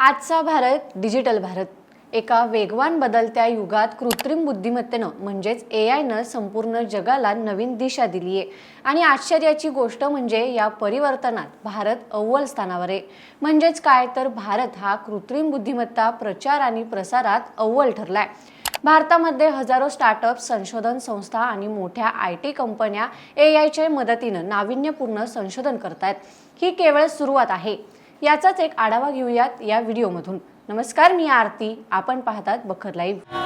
आजचा भारत डिजिटल भारत. एका वेगवान बदलत्या युगात कृत्रिम बुद्धिमत्तेनं म्हणजेच ए आयनं संपूर्ण जगाला नवीन दिशा दिली आहे आणि आश्चर्याची गोष्ट म्हणजे या परिवर्तनात भारत अव्वल स्थानावर आहे. म्हणजेच काय? तर भारत हा कृत्रिम बुद्धिमत्ता प्रचार आणि प्रसारात अव्वल ठरलाय. भारतामध्ये हजारो स्टार्टअप संशोधन संस्था आणि मोठ्या आय टी कंपन्या ए आयच्या मदतीनं नाविन्यपूर्ण संशोधन करतायत. ही केवळ सुरुवात आहे. याचाच एक आढावा घेऊयात या व्हिडिओमधून. नमस्कार मी आरती. आपण पाहतात बखर लाईव्ह.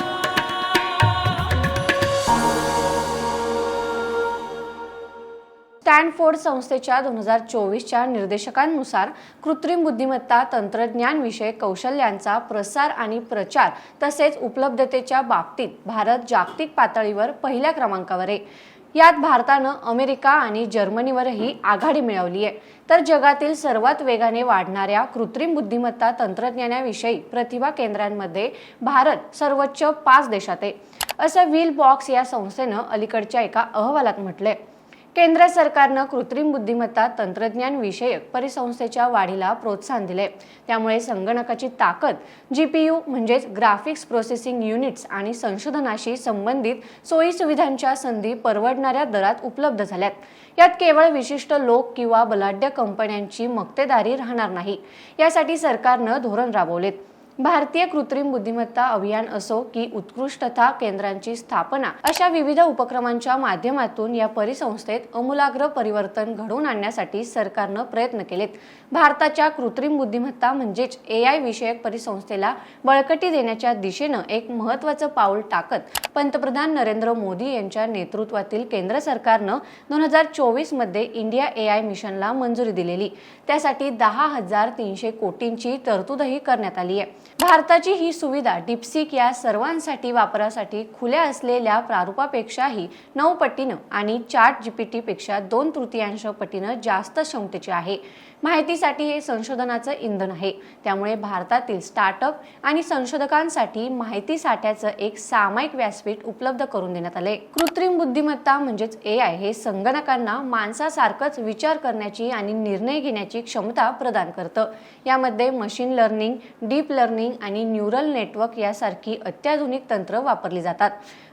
स्टॅनफोर्ड संस्थेच्या दोन हजार चोवीसच्या निर्देशकांनुसार कृत्रिम बुद्धिमत्ता तंत्रज्ञान विषयक कौशल्यांचा प्रसार आणि प्रचार तसेच उपलब्धतेच्या बाबतीत भारत जागतिक पातळीवर पहिल्या क्रमांकावर आहे. यात भारतानं अमेरिका आणि जर्मनीवरही आघाडी मिळवली आहे तर जगातील सर्वात वेगाने वाढणाऱ्या कृत्रिम बुद्धिमत्ता तंत्रज्ञानाविषयी प्रतिभा केंद्रांमध्ये भारत सर्वोच्च पाच देशात आहे. असं व्हील बॉक्स या संस्थेनं अलीकडच्या एका अहवालात म्हटलंय. केंद्र सरकारनं कृत्रिम बुद्धिमत्ता तंत्रज्ञान विषयक परिसंस्थेच्या वाढीला प्रोत्साहन दिले त्यामुळे संगणकाची ताकद जीपीयू म्हणजेच ग्राफिक्स प्रोसेसिंग युनिट्स आणि संशोधनाशी संबंधित सोयी सुविधांच्या संधी परवडणाऱ्या दरात उपलब्ध झाल्यात. यात केवळ विशिष्ट लोक किंवा बलाढ्य कंपन्यांची मक्तेदारी राहणार नाही. यासाठी सरकारनं धोरण राबवलेत. भारतीय कृत्रिम बुद्धिमत्ता अभियान असो की उत्कृष्टता केंद्रांची स्थापना अशा विविध उपक्रमांच्या माध्यमातून या परिसंस्थेत अमूलाग्र परिवर्तन घडवून आणण्यासाठी सरकारनं प्रयत्न केलेत. भारताच्या कृत्रिम बुद्धिमत्ता म्हणजेच ए आय विषयक परिसंस्थेला बळकटी देण्याच्या दिशेनं एक महत्त्वाचं पाऊल टाकत पंतप्रधान नरेंद्र मोदी यांच्या नेतृत्वातील केंद्र सरकारनं दोन हजार चोवीसमध्ये इंडिया ए आय मिशनला मंजुरी दिलेली. त्यासाठी दहा हजार तीनशे कोटींची तरतूदही करण्यात आली आहे. भारताची ही सुविधा डिप्सिक या सर्वांसाठी वापरासाठी खुल्या असलेल्या प्रारूपापेक्षाही नऊ पटीनं आणि चार्ट जीपीटी पेक्षा दोन तृतीयांश पटीनं जास्त क्षमतेची आहे. माहितीसाठी हे संशोधनाचं इंधन आहे. त्यामुळे भारतातील स्टार्टअप आणि संशोधकांसाठी माहिती साठ्याचं एक सामायिक व्यासपीठ उपलब्ध करून देण्यात आले कृत्रिम बुद्धिमत्ता म्हणजेच ए आय हे संगणकांना माणसासारखंच विचार करण्याची आणि निर्णय घेण्याची क्षमता प्रदान करतं. यामध्ये मशीन लर्निंग डीप लर्निंग आणि न्यूरल नेटवर्क यासारखी अत्याधुनिक तंत्र वापरली जातात.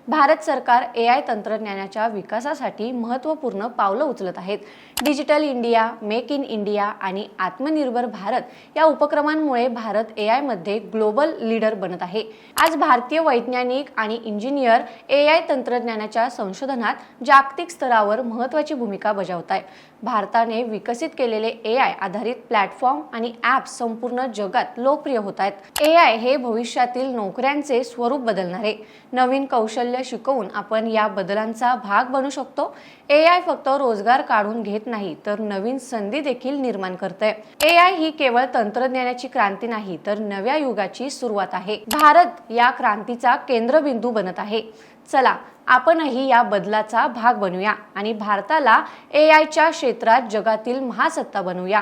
भारत सरकार ए आय तंत्रज्ञानाच्या विकासासाठी महत्त्वपूर्ण पावलं उचलत आहेत. Digital India make in India आणि आत्मनिर्भर भारत या उपक्रमांमुळे भारत ए आयमध्ये ग्लोबल लीडर बनत आहे. आज भारतीय वैज्ञानिक आणि इंजिनियर ए आय तंत्रज्ञानाच्या संशोधनात जागतिक स्तरावर महत्त्वाची भूमिका बजावत आहे भारताने विकसित केलेले ए आय आधारित प्लॅटफॉर्म आणि ॲप्स संपूर्ण जगात लोकप्रिय होत आहेत. ए आय हे भविष्यातील नोकऱ्यांचे स्वरूप बदलणार. आहे नवीन कौशल्य शिकवून आपण या बदलांचा भाग बनू शकतो. ए आय फक्त रोजगार काढून घेत नाही तर नवीन संधी देखील निर्माण करते ए आय ही केवळ तंत्रज्ञानाची क्रांती नाही तर नव्या युगाची सुरुवात आहे. भारत या क्रांतीचा केंद्रबिंदू बनत आहे. चला आपणही या बदलाचा भाग बनूया आणि भारताला ए आयच्या क्षेत्रात जगातील महासत्ता बनवूया